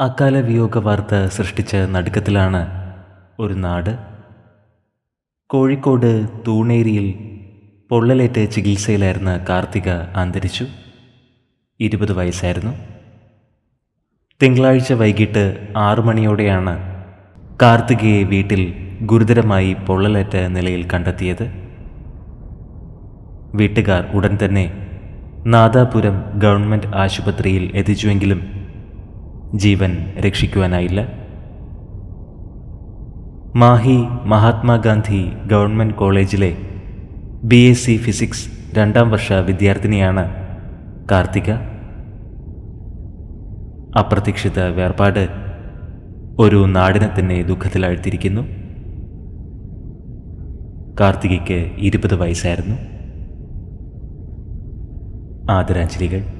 അകാല വിയോഗ വാർത്ത സൃഷ്ടിച്ച നടുക്കത്തിലാണ് ഒരു നാട്. കോഴിക്കോട് തൂണേരിയിൽ പൊള്ളലേറ്റ് ചികിത്സയിലായിരുന്ന കാർത്തിക അന്തരിച്ചു. ഇരുപത് വയസ്സായിരുന്നു. തിങ്കളാഴ്ച വൈകിട്ട് ആറു മണിയോടെയാണ് കാർത്തികയെ വീട്ടിൽ ഗുരുതരമായി പൊള്ളലേറ്റ നിലയിൽ കണ്ടെത്തിയത്. വീട്ടുകാർ ഉടൻ തന്നെ നാദാപുരം ഗവൺമെന്റ് ആശുപത്രിയിൽ എത്തിച്ചുവെങ്കിലും ജീവൻ രക്ഷിക്കുവാനായില്ല. മാഹി മഹാത്മാഗാന്ധി ഗവൺമെന്റ് കോളേജിലെ ബി എസ് സി ഫിസിക്സ് രണ്ടാം വർഷ വിദ്യാർത്ഥിനിയാണ് കാർത്തിക. അപ്രതീക്ഷിത വേർപാട് ഒരു നാടിനെ തന്നെ ദുഃഖത്തിലാഴ്ത്തിയിരിക്കുന്നു. കാർത്തികയ്ക്ക് ഇരുപത് വയസ്സായിരുന്നു. ആദരാഞ്ജലികൾ.